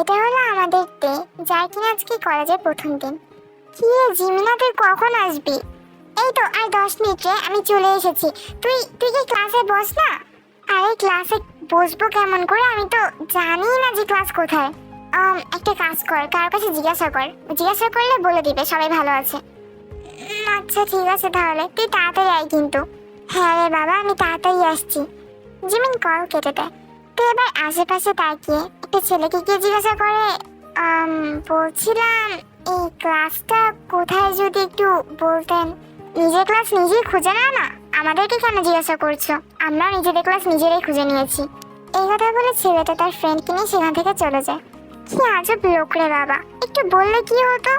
এটা হলো আমাদের ডে, যার কিনা আজকে কলেজের প্রথম দিন। কি রে জিমিনা, তুই কখন আসবি? এই তো, আর দশ মিনিটে আমি চলে এসেছি। তুই তুই কি ক্লাসে বস না? আরে ক্লাসে বসবো কেমন করে? আমি তো জানি না যে ক্লাস কোথায়। একটা কাজ কর কার কাছে জিজ্ঞাসা কর। জিজ্ঞাসা করলে বলে দিবে, সবাই ভালো আছে। আচ্ছা ঠিক আছে তাহলে। তুই তাড়াতাড়ি আয় কিন্তু। হ্যাঁ রে বাবা, আমি তাড়াতাড়ি আসছি। জিমিন, কল কেটে দেয় তো এবার আশেপাশে তাকিয়ে একটা ছেলেকে গিয়ে জিজ্ঞাসা করে বলছিলাম এই ক্লাসটা কোথায় যদি একটু বলতেন? নিজের ক্লাস নিজেই খুঁজে নাও না। আমাদেরকে কেন জিজ্ঞাসা করছ? আমরা নিজেদের ক্লাস নিজেরাই খুঁজে নিয়েছি। এই কথা বলে ছেলেটা তার ফ্রেন্ডকে নিয়ে সেখান থেকে চলে যায়। কি আজব লোক রে বাবা! একটু বললে কি হতো?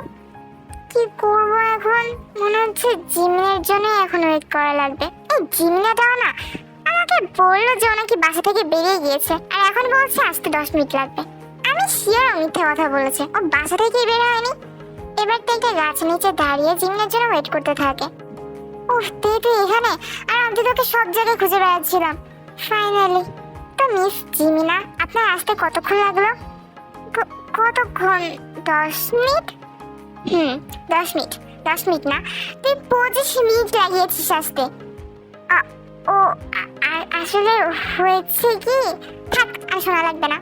কি করব এখন? মনে হচ্ছে জিমিনের জন্য এখন ওয়েট করা লাগবে। এই জিমিনাটাও না। আমাকে বলল যে ও নাকি বাসা থেকে বেরিয়ে গিয়েছে। আর এখন বলছে আসতে দশ মিনিট লাগবে। আমি শিওর মিথ্যে কথা বলেছে। ও বাসা থেকেই বের হয়নি। এবার একটা গাছ নিচে দাঁড়িয়ে জিমিনের জন্য ওয়েট করতে থাকে। উফ তুই তুই এখানে। আর আমি তোকে সব জায়গায় খুঁজে বেড়াচ্ছিলাম। ফাইনালি তো মিস জিমিনা, আপনার আসতে কতক্ষণ লাগল? কতক্ষণ? দশ মিনিট? হুম, দশ মিনিট। দশ মিনিট না। তুই পঁচিশ মিনিট লাগিয়েছিস আসতে। ও আসলে হয়েছে কি? থাক, আর শোনা লাগবে না।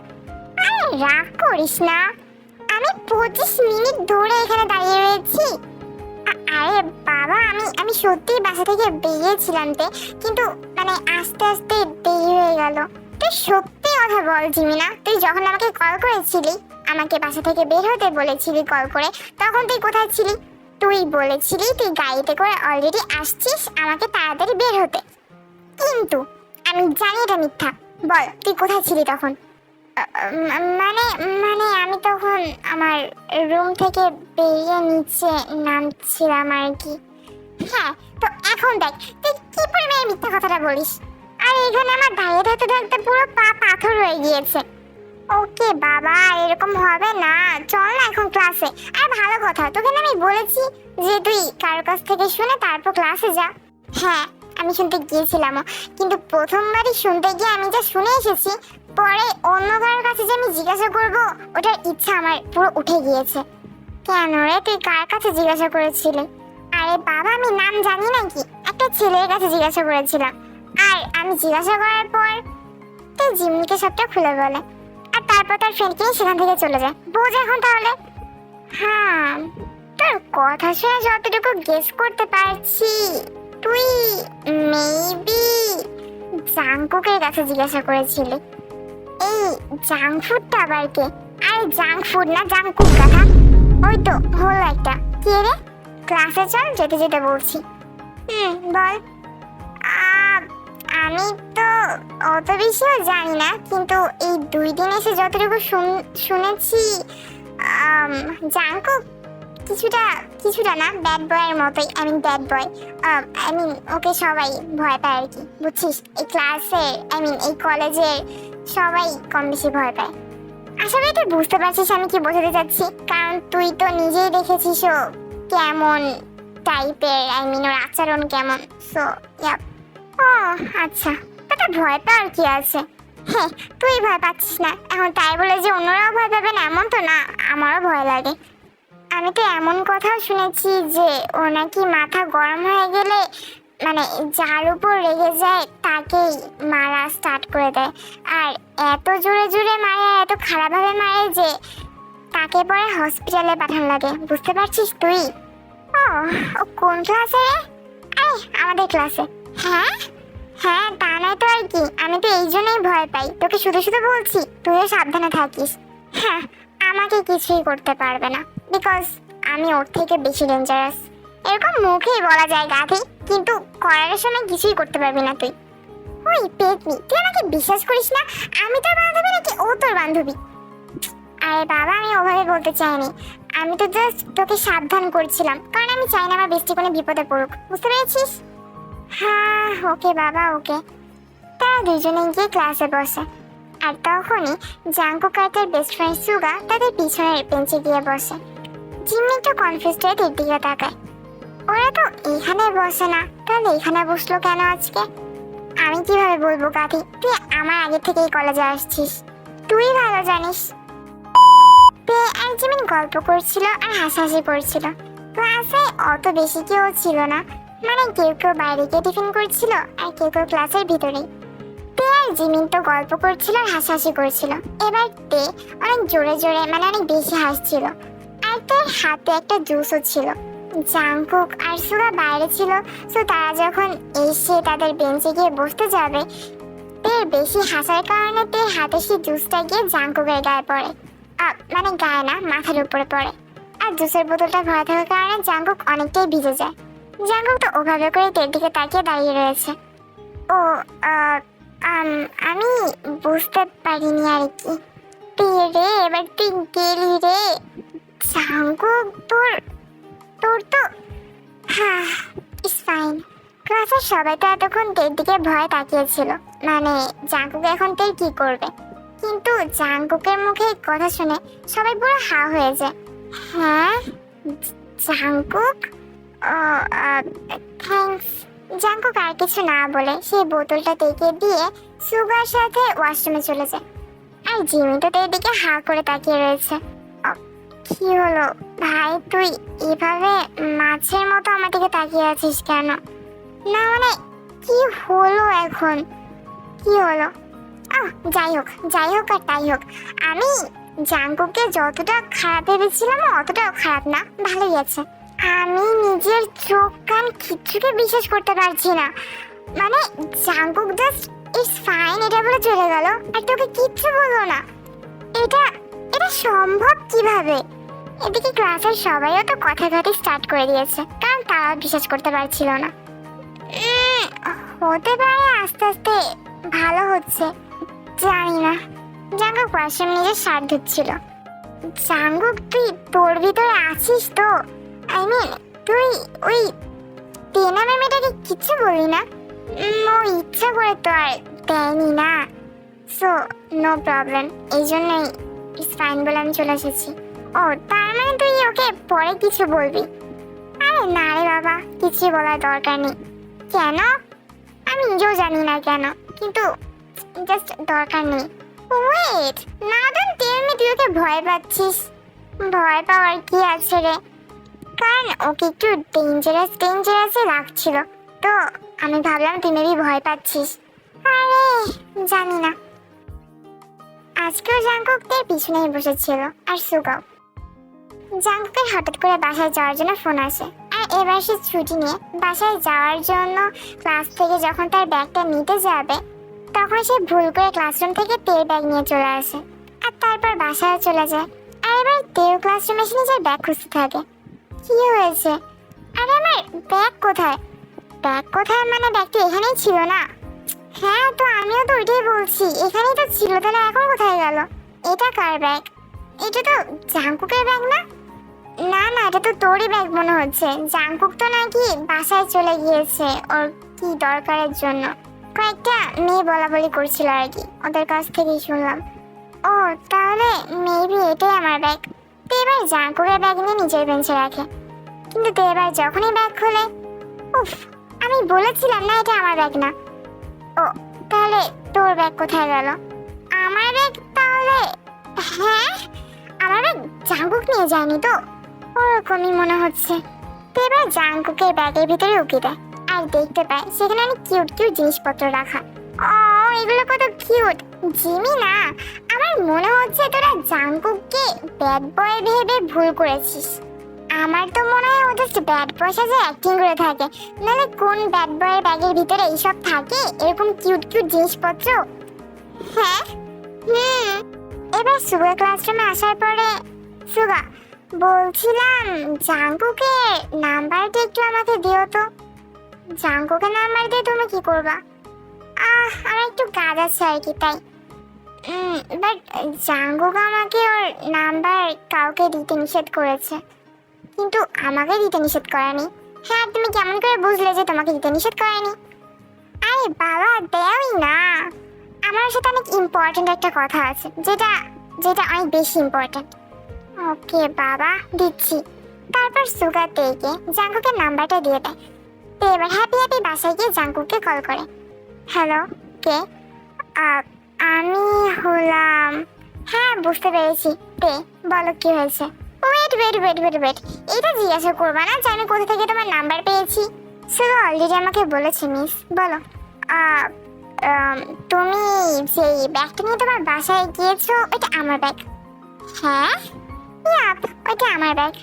আরে, রাগ করিস না। আমি পঁচিশ মিনিট ধরে এখানে দাঁড়িয়ে রয়েছি। আরে বাবা, আমি আমি সত্যিই বাসা থেকে বেরিয়েছিলাম তে, কিন্তু মানে আস্তে আস্তে দেরি হয়ে গেল। তুই সত্যি কথা বল, জিমিনা। তুই যখন আমাকে কল করেছিলি, আমাকে বাসা থেকে বের হতে বলেছিলি কল করে, তখন তুই কোথায় ছিলি? তুই বলেছিলি তুই গাড়িতে করে অলরেডি আসছিস আমাকে তাড়াতাড়ি বের হতে। কিন্তু আমি জানি এটা মিথ্যা। বল তুই কোথায় ছিলি তখন? মানে মানে আমি তখন আমার রুম থেকে বেরিয়ে নিচে নামছিলাম আর কি। হ্যাঁ তো এখন দেখ তুই কি পরিমাণে মিথ্যা কথাটা বলিস? আর এখানে আমার দাঁড়িয়ে থাকতে থাকতে পুরো পা পাথর হয়ে গিয়েছে। ওকে বাবা এরকম হবে না। চল না এখন ক্লাসে আর ভালো কথা তোকে আমি বলেছি যে তুই কারোর কাছ থেকে শুনে তারপর ক্লাসে যা। হ্যাঁ আমি শুনতে গিয়েছিলামও। কিন্তু প্রথমবারই শুনতে গিয়ে আমি যা শুনে এসেছি, পরে অন্য কারোর কাছে যে আমি জিজ্ঞাসা করব, ওটার ইচ্ছা আমার পুরো উঠে গিয়েছে। কেন রে, তুই কার কাছে জিজ্ঞাসা করেছিলি? আরে বাবা, আমি নাম জানি নাকি একটা ছেলের কাছে জিজ্ঞাসা করেছিলাম। আর আমি জিজ্ঞাসা করার পর তুই জিমিনকে সবটা খুলে বলে। আর তারপর তার ফ্রেন্ডকে সেখান থেকে চলে যায়। বোঝ এখন তাহলে। হ্যাঁ তোর কথা শুনে যতটুকু গেস করতে পারছি। তুই মেবি জাংকুকের কাছে জিজ্ঞাসা করেছিলি। এই জাঙ্ক ফুডটা আবার কে? আরে জাঙ্ক ফুড না জাঙ্কুক কথা। ওই তো, হলো একটা। কে রে? ক্লাসে চল, যেতে যেতে বলছি। হুম, বল। আমি তো অত বেশিও জানি না, কিন্তু এই দুই দিন এসে যতটুকু শুন- শুনেছি জাঙ্কুক কিছুটা কিছুটা না ব্যাড বয়ের মতোই I mean bad boy I mean okay সবাই ভয় পায় আর কি, বুঝছিস? এই ক্লাসে আই মিন এই কলেজে সবাই কম বেশি ভয় পায়। আশা করি তুই বুঝতে পারছিস আমি কি বোঝাতে চাচ্ছি। কারণ তুই তো নিজেই দেখেছিস ও কেমন টাইপের আই মিন ওর আচরণ কেমন। সো ইয়াপ ও আচ্ছা এটা ভয় পাওয়ার কি আছে? হ্যাঁ তুই ভয় পাচ্ছিস না। এখন তাই বলে যে অন্যরাও ভয় পাবে না, এমন তো না, আমারও ভয় লাগে। আমি তো এমন কথাও শুনেছি যে ও নাকি মাথা গরম হয়ে গেলে মানে যার উপর রেগে যায় তাকেই মারা স্টার্ট করে দেয়। আর এত জোরে জোরে মারে, এত খারাপভাবে মারে যে তাকে পরে হসপিটালে পাঠানো লাগে। বুঝতে পারছিস তুই? ও ও কোন ক্লাসে রে? আরে, আমাদের ক্লাসে হ্যাঁ? হ্যাঁ তা নয় তো আর কি। আমি তো এই জন্যই ভয় পাই। তোকে শুধু শুধু বলছি, তুইও সাবধানে থাকিস। হ্যাঁ আমাকে কিছুই করতে পারবে না। বিকজ আমি ওর থেকে বেশি ডেঞ্জারাস এরকম মুখেই বলা যায় গাধি, কিন্তু করার সময় কিছুই করতে পারবি না তুই। ওই পেতনি, তুই আমাকে বিশ্বাস করিস না? আমি তোর বান্ধবী নাকি ও তোর বান্ধবী? আরে বাবা, আমি ওভাবে বলতে চাইনি। আমি তো জাস্ট তোকে সাবধান করছিলাম, কারণ আমি চাই না আমার বেস্টি কোনো বিপদে পড়ুক। বুঝতে পেরেছিস? হ্যাঁ ওকে বাবা, ওকে। তারা দুজনে গিয়ে ক্লাসে বসে। আর তখনই জাঙ্কু কার্তের বেস্ট ফ্রেন্ড সুগা তাদের পিছনের বেঞ্চে গিয়ে বসে। জিম্মি একটু কনফিউজ হয়ে দিক দিকে তাকায়। ওরা তো এখানে বসে না, তাহলে এখানে বসল কেন আজকে? আমি কীভাবে বলব কাকি, তুই আমার আগে থেকেই কলেজে আসছিস। তুই ভালো জানিস। জিমিন গল্প করছিল আর হাসাহাসি করছিল। ক্লাসে অত বেশি কেউ ছিল না। মানে কেউ কেউ বাইরে গিয়ে টিফিন করছিল আর কেউ কেউ ক্লাসের ভিতরেই। তে আর জিমিন তো গল্প করছিল আর হাসাহাসি করছিল। এবার তে অনেক জোরে জোরে মানে অনেক বেশি হাসছিল। আর তার হাতে একটা জুসও ছিল। জাংকুক আর সুগা বাইরে ছিল, তো তারা যখন এসে তাদের বেঞ্চে গিয়ে বসতে যাবে তের বেশি হাসার কারণে তের হাতে সেই জুসটা গিয়ে জাংকুকের গায়ে পড়ে। মানে গায়ে না, মাথার উপরে পড়ে। আর জুসের বোতলটা ভরা থাকার কারণে জাংকুক অনেকটাই ভিজে যায়। জাংকুক তো ওভাবে করে তের দিকে তাকিয়ে দাঁড়িয়ে রয়েছে। ও আমি বুঝতে পারিনি আর কি। তুই রে, এবার তুই গেলি রে। জাংকুক তোর তোর তো হ্যাঁ ইস ফাইন ক্লাসের সবাই তো এতক্ষণ তের দিকে ভয় তাকিয়েছিল। মানে জাঙ্কুক এখন তের কি করবে? কিন্তু জাঙ্কুকের মুখে কথা শুনে সবাই পুরো হা হয়ে যায়। হ্যাঁ? জাঙ্কুক? থ্যাঙ্কস জাঙ্কুক আর কিছু না বলে সেই বোতলটা তেকে দিয়ে সুগার সাথে ওয়াশরুমে চলে যায়। আর জিমি তো তের দিকে হা করে তাকিয়ে রয়েছে। কি হলো? ভাই, তুই এভাবে মাছের মতো আমার দিকে তাকিয়ে আছিস কেন? না মানে কি হলো এখন? কি হলো? আহ, যাই হোক যাই হোক আর তাই হোক। আমি জাঙ্কুকে যতটা খারাপ ভেবেছিলাম, অতটাও খারাপ না, ভালোই আছে। আমি নিজের চোখ কান কিচ্ছুকে বিশ্বাস করতে পারছি না। মানে জাঙ্কুক জাস্ট ইটস ফাইন এটা বলে চলে গেল। আর তোকে কিচ্ছু বলল না। এটা এটা সম্ভব কীভাবে? এদিকে ক্লাসের সবাইও তো কথা কথা স্টার্ট করে দিয়েছে, কারণ তারা বিশ্বাস করতে পারছিল না। হতে পারে আস্তে আস্তে ভালো হচ্ছে, জানি না। জাঙ্গুক ওয়াশরুম নিজের শার্ট ধুচ্ছিল। জাঙ্গুক, তুই তোর ভিতরে আছিস তো? আই মিন তুই ওই টেনা মেমেটাকে কিচ্ছু বলি না? ও ইচ্ছা করে তো আর দেয়নি না। সো নো প্রবলেম এই জন্যই ইটস ফাইন বলে আমি চলে এসেছি। ও, তার মানে তুই ওকে পরে কিছু বলবি? আরে না রে বাবা, কিছু বলার দরকার নেই। কেন? আমি নিজেও জানি না কেন, কিন্তু জাস্ট দরকার নেই। ওয়েট না ডোন্ট টেল তুই ওকে ভয় পাচ্ছিস? ভয় পাওয়ার কি আছে রে? কারণ ওকে একটু ডেঞ্জারাস ডেঞ্জারাসই লাগছিল। তো আমি ভাবলাম তুই মেবি ভয় পাচ্ছিস। আরে, জানি না। আজকেও জাঙ্কুকদের পিছনেই বসেছিল। আর সুগাও জাঙ্কুকের হঠাৎ করে বাসায় যাওয়ার জন্য ফোন আসে। আর এবার সে ছুটি নিয়ে বাসায় যাওয়ার জন্য ক্লাস থেকে যখন তার ব্যাগটা নিতে যাবে, তখন সে ভুল করে ক্লাসরুম থেকে তেল ব্যাগ নিয়ে চলে আসে আর তারপর বাসায় চলে যায়। আর এবার তেও ক্লাসরুমে এসে নিজের ব্যাগ খুঁজতে থাকে। কি হয়েছে? আরে আমার ব্যাগ কোথায়? ব্যাগ কোথায় মানে ব্যাগটা এখানেই ছিল না। হ্যাঁ তো আমিও তো ওইটাই বলছি। এখানেই তো ছিল, তাহলে এখন কোথায় গেল? এটা কার ব্যাগ এটা তো জাঙ্কুকের ব্যাগ না? না না, এটা তো তোরই ব্যাগ মনে হচ্ছে। জাংকুক তো নাকি বাসায় চলে গিয়েছে ওর কি দরকারের জন্য। কয়েকটা মেয়ে বলা বলি করছিল আর কি, ওদের কাছ থেকেই শুনলাম। ও, তাহলে মেবি এটাই আমার ব্যাগ তো এবার জাংকুকের ব্যাগ নিয়ে নিজের বেঞ্চে রাখে। কিন্তু তো এবার যখনই ব্যাগ খোলে, উফ, আমি বলেছিলাম না এটা আমার ব্যাগ না। ও, তাহলে তোর ব্যাগ কোথায় গেল? আমার ব্যাগ তাহলে হ্যাঁ? আমার ব্যাগ জাঙ্কুক নিয়ে যায়নি তো? ওরকমই মনে হচ্ছে। তো এবার জাঙ্কুকের ব্যাগের ভিতরে উকি দেয়। আর দেখতে পায় সেখানে অনেক কিউট কিউট জিনিসপত্র রাখা। ও, এগুলো কত কিউট জিমি না, আমার মনে হচ্ছে তোরা জাঙ্কুককে ব্যাড বয় ভেবে ভুল করেছিস। আমার তো মনে হয় ও জাস্ট ব্যাড বয় সাজে অ্যাক্টিং করে থাকে। নাহলে কোন ব্যাড বয়ের ব্যাগের ভিতরে এইসব থাকে? এরকম কিউট কিউট জিনিসপত্র? হ্যাঁ হুম। এবার সুগা ক্লাসরুমে আসার পরে সুগা বলছিলাম, জাঙ্কুকে নাম্বারটা একটু আমাকে দিও তো। জাঙ্কুকে নাম্বার দিয়ে তুমি কি করবা? আহ, আমার একটু কাজ আছে আর কি, তাই। বাট জাঙ্কুক আমাকে ওর নাম্বার কাউকে দিতে নিষেধ করেছে। কিন্তু আমাকে দিতে নিষেধ করেনি। হ্যাঁ তুমি কেমন করে বুঝলে যে তোমাকে দিতে নিষেধ করেনি? আরে বাবা, দেওই না। আমার সাথে অনেক ইম্পর্ট্যান্ট একটা কথা আছে, যেটা যেটা অনেক বেশি ইম্পর্ট্যান্ট ওকে, বাবা, দিচ্ছি। তারপর সুগার থেকে জাঙ্কুকের নাম্বারটা দিয়ে দেয়। তো এবার হ্যাপি হ্যাপি বাসায় গিয়ে জাঙ্কুককে কল করে। হ্যালো কে? আমি হলাম। হ্যাঁ বুঝতে পেরেছি। তে, বলো কি হয়েছে? Wait wait wait wait wait এটা জিজ্ঞাসা করবা না যে আমি কোথা থেকে তোমার নাম্বার পেয়েছি? শুধু অলরেডি আমাকে বলেছে মিস বলো। তুমি যে ব্যাগটা নিয়ে তোমার বাসায় গিয়েছো, ওইটা আমার ব্যাগ হ্যাঁ? ইয়াপ ওইটা আমার ব্যাগ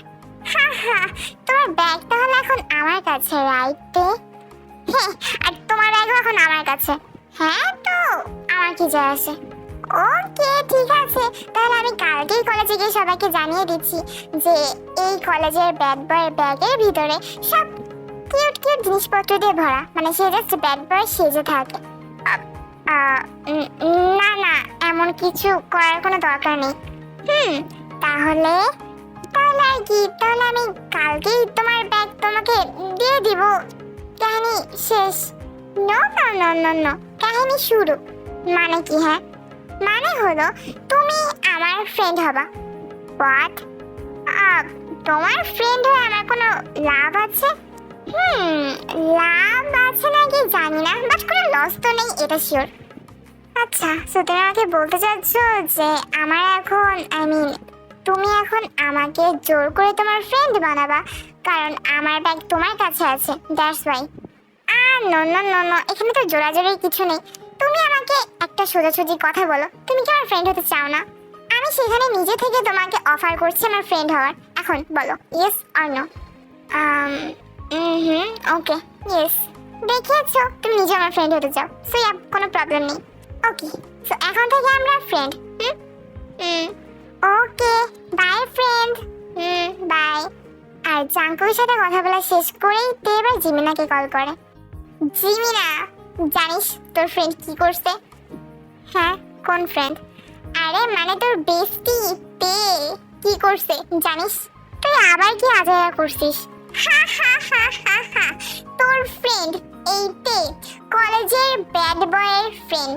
হা হা, তোমার ব্যাগ তাহলে এখন আমার কাছে রাইট হ্যাঁ আর তোমার ব্যাগও এখন আমার কাছে। হ্যাঁ তো, আমার কি যায় আসে? ওকে, ঠিক আছে। তাহলে আমি কালকেই কলেজে গিয়ে সবাইকে জানিয়ে দিচ্ছি যে এই কলেজের ব্যাড বয়ের ব্যাগের ভিতরে সব কিউট কিউট জিনিসপত্র দিয়ে ভরা। মানে সে জাস্ট ব্যাড বয় সেজে থাকে। না না, এমন কিছু করার কোনো দরকার নেই। হুম তাহলে? তাহলে কি? তাহলে আমি কালকেই তোমার ব্যাগ তোমাকে দিয়ে দিব। কাহিনী শেষ। No no no no no কাহিনী শুরু। মানে কি হ্যাঁ? মানে হলো তুমি আমার ফ্রেন্ড হবা। হোয়াট তোমার ফ্রেন্ড হয়ে আমার কোনো লাভ আছে? হুম, লাভ আছে নাকি জানি না বাট কোনো লস তো নেই, এটা শিওর আচ্ছা সো তুমি আমাকে বলতে চাচ্ছ যে আমার এখন আই মিন তুমি এখন আমাকে জোর করে তোমার ফ্রেন্ড বানাবা, কারণ আমার ব্যাগ তোমার কাছে আছে দ্যাটস ওয়াই আর নো নো নো নো এখানে তো জোরাজোরি কিছু নেই। তুমি আমাকে একটা সোজাসুজি কথা বলো, তুমি কি আমার ফ্রেন্ড হতে চাও না? আমি সেখানে নিজে থেকে তোমাকে অফার করছি আমার ফ্রেন্ড হওয়ার। এখন বলো yes or no hmm okay yes দেখিয়েছো, তুমি নিজে আমার ফ্রেন্ড হতে চাও সো কোনো প্রবলেম নেই। ওকে সো এখন থেকে আমরা friend hmm? Hmm okay bye friend hmm bye আর জাঙ্কুর সাথে কথা বলা শেষ করেই তে এবার জিমিনাকে কল করে। জিমিনা, জানিস তোর ফ্রেন্ড কি করছে? হ্যাঁ কোন ফ্রেন্ড আরে মানে তোর বেস্টি তে, কি করছে, জানিস? তুই আবার কি আজায়া করছিস? হা তোর ফ্রেন্ড এই তে কলেজের ব্যাড বয়ের ফ্রেন্ড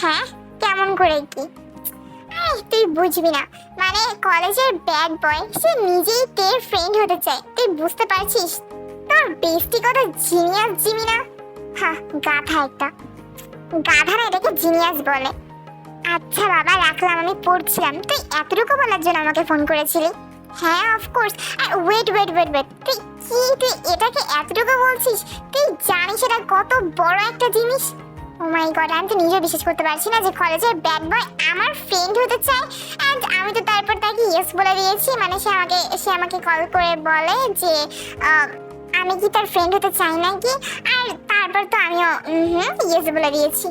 হ্যাঁ কেমন করে কি? তুই বুঝবি না। মানে কলেজের ব্যাড বয় সে নিজেই তের ফ্রেন্ড হতে চায়। তুই বুঝতে পারছিস? তোর বেস্টি কত জিনিয়াস জিমি না হ্যাঁ গাধা একটা। গাধা না এটাকে জিনিয়াস বলে। আচ্ছা বাবা, রাখলাম, আমি পড়ছিলাম। তুই এতটুকু বলার জন্য আমাকে ফোন করেছিলি? হ্যাঁ অফকোর্স আর ওয়েট ওয়েট ওয়েট ওয়েট তুই কি, তুই এটাকে এতটুকু বলছিস? তুই জানিস এটা কত বড় একটা জিনিস? ও মাই গড আমি তো নিজে বিশ্বাস করতে পারছি না যে কলেজের ব্যাড বয় আমার ফ্রেন্ড হতে চায়। অ্যান্ড আমি তো তারপর তাকে ইয়েস বলে দিয়েছি মানে সে আমাকে সে আমাকে কল করে বলে যে আমি কি তার ফ্রেন্ড হতে চাই নাকি? আর তারপর তো আমিও ইয়েস বলে দিয়েছি।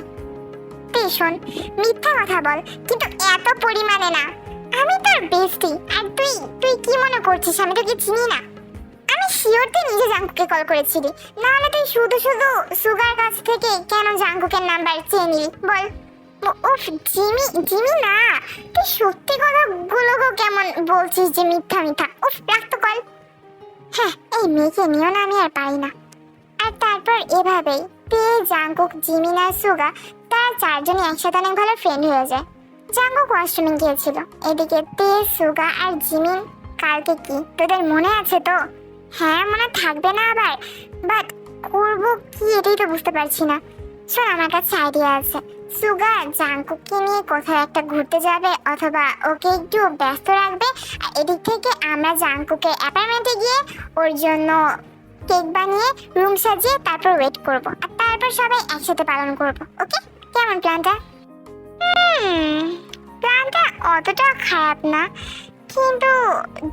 তুই শোন, মিথ্যা কথা বল, কিন্তু এত পরিমাণে না। আমি তোর বেস্টি আর তুই তুই কি মনে করছিস? আমি তোকে চিনি না। শিওর তুই নিজে জাঙ্কুকে কল করেছিলি? নাহলে তুই শুধু শুধু সুগার কাছ থেকে কেন জাঙ্কুকের নাম্বার চেয়ে নিলি? বল। উফ, জিমি জিমি না। তুই সত্যি কথাগুলো কেমন বলছিস যে মিথ্যা মিথ্যা। উফ, রাখ তো কল হ্যাঁ এই মেয়েকে নিও না আমি আর পারি না। আর তারপর এভাবেই তে জাঙ্কুক জিমিন আর সুগা, তারা চারজনই একসাথে অনেক ভালো ফ্রেন্ড হয়ে যায়। জাঙ্কুক ওয়াশরুমে গিয়েছিল। এদিকে তে, সুগা আর জিমিন কালকে কি? তোদের মনে আছে তো? হ্যাঁ মনে থাকবে না আবার। বাট করব কি এটাই তো বুঝতে পারছি না। শোন, আমার কাছে আইডিয়া আছে। সুগা জাঙ্কুককে নিয়ে কোথাও একটা ঘুরতে যাবে, অথবা ওকে একটু ব্যস্ত রাখবে। এদিক থেকে আমরা জাঙ্কুকে অ্যাপার্টমেন্টে গিয়ে ওর জন্য কেক বানিয়ে রুম সাজিয়ে তারপর ওয়েট করব। আর তারপর সবাই একসাথে পালন করব ওকে কেমন প্ল্যানটা প্ল্যানটা অতটা খারাপ না। কিন্তু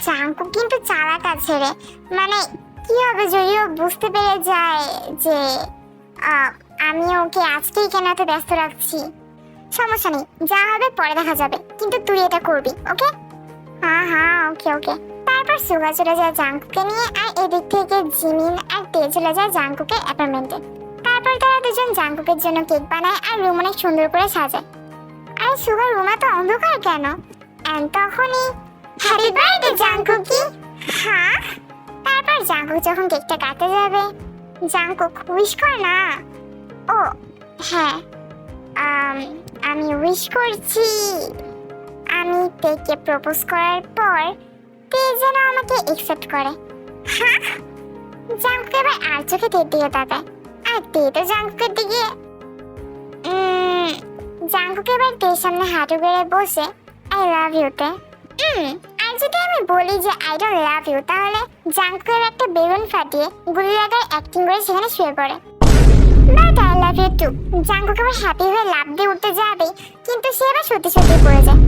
জাঙ্কু কিন্তু চালাক আছে রে। মানে কি হবে যদি ও বুঝতে পেরে যায় যে আমি ওকে আজকেই কেন এত ব্যস্ত রাখছি? সমস্যা নেই, যা হবে পরে দেখা যাবে, কিন্তু তুই এটা করবি, ওকে? হ্যাঁ হ্যাঁ ওকে ওকে। তারপর সুগা চলে যায় জাঙ্কুকে নিয়ে, আর এদিক থেকে জিমিন আর তে চলে যায় জাঙ্কুকে অ্যাপার্টমেন্টে। তারপর তারা দুজন জাঙ্কুকের জন্য কেক বানায় আর রুম অনেক সুন্দর করে সাজায়। আর সুগার রুমে তো অন্ধকার কেন? এন্ড তখনই হ্যাপি বার্থডে জাঙ্কুকি হ্যাঁ তারপর জাঙ্কুক যখন কেকটা কাটতে যাবে জাঙ্কুক উইশ কর না। ও হ্যাঁ আম, উইশ করছি। আমি তেকে প্রপোজ করার পর তে যেন আমাকে একসেপ্ট করে। হ্যাঁ জাঙ্কুক এবার আর চোখে তের দিকে তাকায় আর তে তো জাঙ্কুকের দিকে উম, জাঙ্কুক এবার তের সামনে হাঁটু গেড়ে বসে আই লাভ ইউ তে। হুম, আর যদি আমি বলি যে আই ডোন্ট লাভ ইউ তাহলে জাঙ্কুয়ের একটা বেলুন ফাটিয়ে গুলি অ্যাক্টিং করে সেখানে শুয়ে পড়ে। But I love you too Jungkook আবার হ্যাপি হয়ে লাভ দিয়ে উঠতে যাবে, কিন্তু সে আবার সত্যি সত্যি পড়ে যায়।